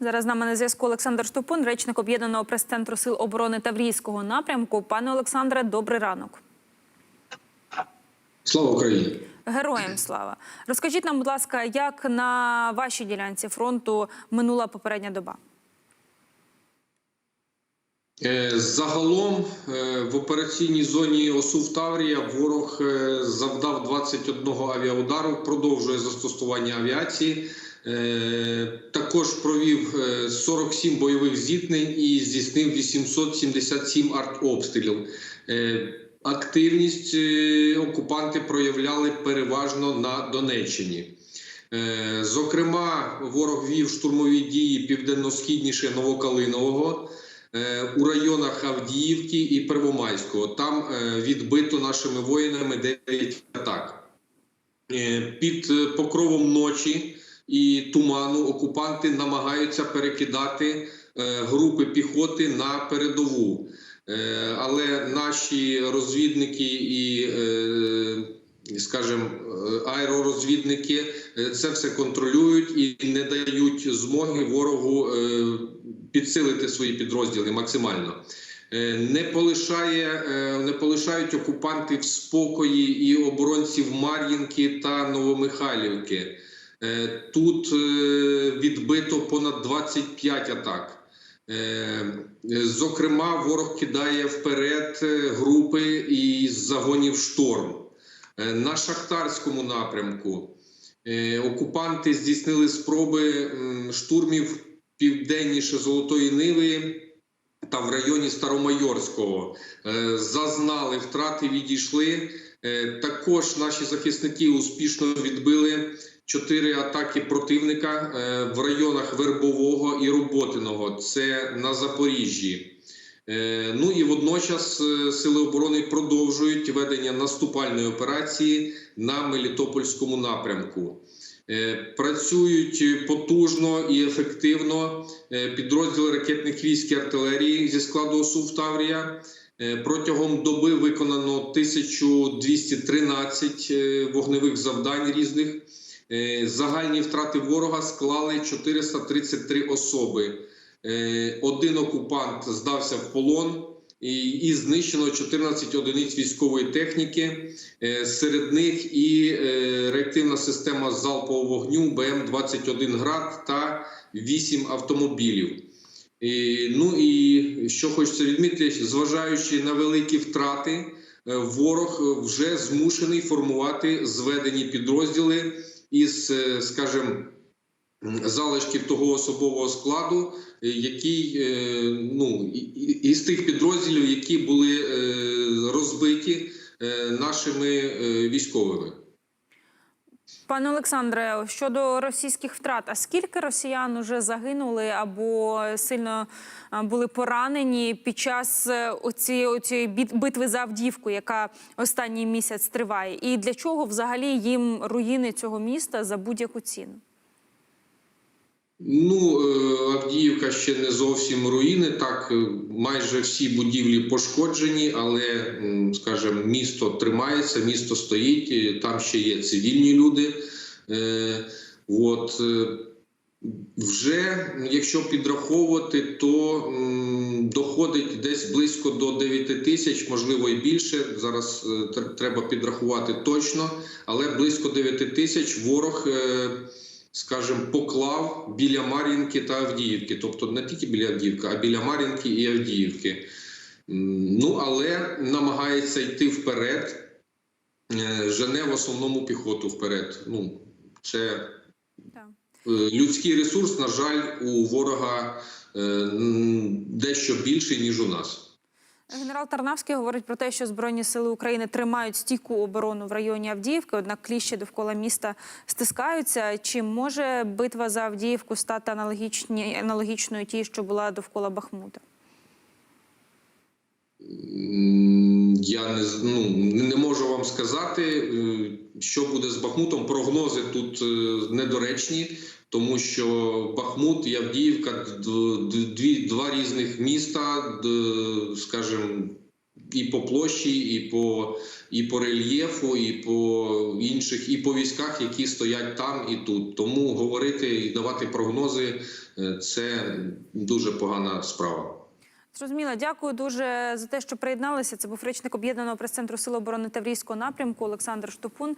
Зараз з нами на зв'язку Олександр Штупун, речник об'єднаного прес-центру сил оборони Таврійського напрямку. Пане Олександре, добрий ранок. Слава Україні! Героям слава. Розкажіть нам, будь ласка, як на вашій ділянці фронту минула попередня доба? Е, Загалом е, в операційній зоні ОСУ Таврія ворог е, завдав 21 авіаудару, продовжує застосування авіації. Е, Також провів е, 47 бойових зіткнень і здійснив 877 артобстрілів. Е, Активність е, окупанти проявляли переважно на Донеччині. Е, Зокрема, ворог вів штурмові дії південно-східніше Новокалинового е, у районах Авдіївки і Первомайського. Там е, відбито нашими воїнами 9 атак. Е, Під е, покровом ночі і туману окупанти намагаються перекидати е, групи піхоти на передову. Е, Але наші розвідники і, е, скажімо, аеророзвідники це все контролюють і не дають змоги ворогу підсилити свої підрозділи максимально. Не полишає, не полишають окупанти в спокої і оборонців Мар'їнки та Новомихайлівки. Е, Тут е, відбито понад 25 атак. Е, Зокрема, ворог кидає вперед групи із загонів шторм. На шахтарському напрямку окупанти здійснили спроби штурмів південніше Золотої Ниви та в районі Старомайорського. Зазнали втрати, відійшли. Е, Також наші захисники успішно відбили чотири атаки противника е, в районах Вербового і Роботиного. Це на Запоріжжі. Е, Ну і водночас сили оборони продовжують ведення наступальної операції на Мелітопольському напрямку. Працюють потужно і ефективно підрозділи ракетних військ і артилерії зі складу ОСУ Таврія. Е, Протягом доби виконано 1213 е, вогневих завдань різних. Е, Загальні втрати ворога склали 433 особи. Один окупант здався в полон і, знищено 14 одиниць військової техніки. Серед них і реактивна система залпового вогню БМ-21 град та 8 автомобілів. І, ну і що хочеться відмітити, зважаючи на великі втрати, е, ворог вже змушений формувати зведені підрозділи із, е, скажімо, залишків того особового складу, е, який ну із тих підрозділів, які були розбиті нашими військовими. Пане Олександре, щодо російських втрат, а скільки росіян вже загинули або сильно були поранені під час цієї оці, битви за Авдіївку, яка останній місяць триває? І для чого взагалі їм руїни цього міста за будь-яку ціну? Ну, е, Авдіївка ще не зовсім руїни. Так, е, майже всі будівлі пошкоджені, але, скажімо, місто тримається, місто стоїть, там ще є цивільні люди. Е, От, вже, якщо підраховувати, то доходить десь близько до 9 тисяч, можливо, і більше. Зараз треба підрахувати точно, але близько 9 тисяч ворог. Скажімо, поклав біля Мар'їнки та Авдіївки, тобто не тільки біля Авдіївки, а біля Мар'їнки і Авдіївки. Ну, але намагається йти вперед, е, жене в основному піхоту вперед. Ну, це е, людський ресурс, на жаль, у ворога е, дещо більший, ніж у нас. Генерал Тарнавський говорить про те, що Збройні сили України тримають стійку оборону в районі Авдіївки, однак кліщі довкола міста стискаються. Чи може битва за Авдіївку стати аналогічною тій, що була довкола Бахмута? Я не ну, не можу вам сказати, е, що буде з Бахмутом. Прогнози тут е, недоречні, тому що Бахмут і Авдіївка дві два різних міста, скажімо, і по площі, і по, і по рельєфу, і по інших, і по військах, які стоять там і тут. Тому говорити і давати прогнози е, це дуже погана справа. Зрозуміло, дякую дуже за те, що приєдналися. Це був речник об'єднаного прес-центру Сил оборони Таврійського напрямку Олександр Штопун.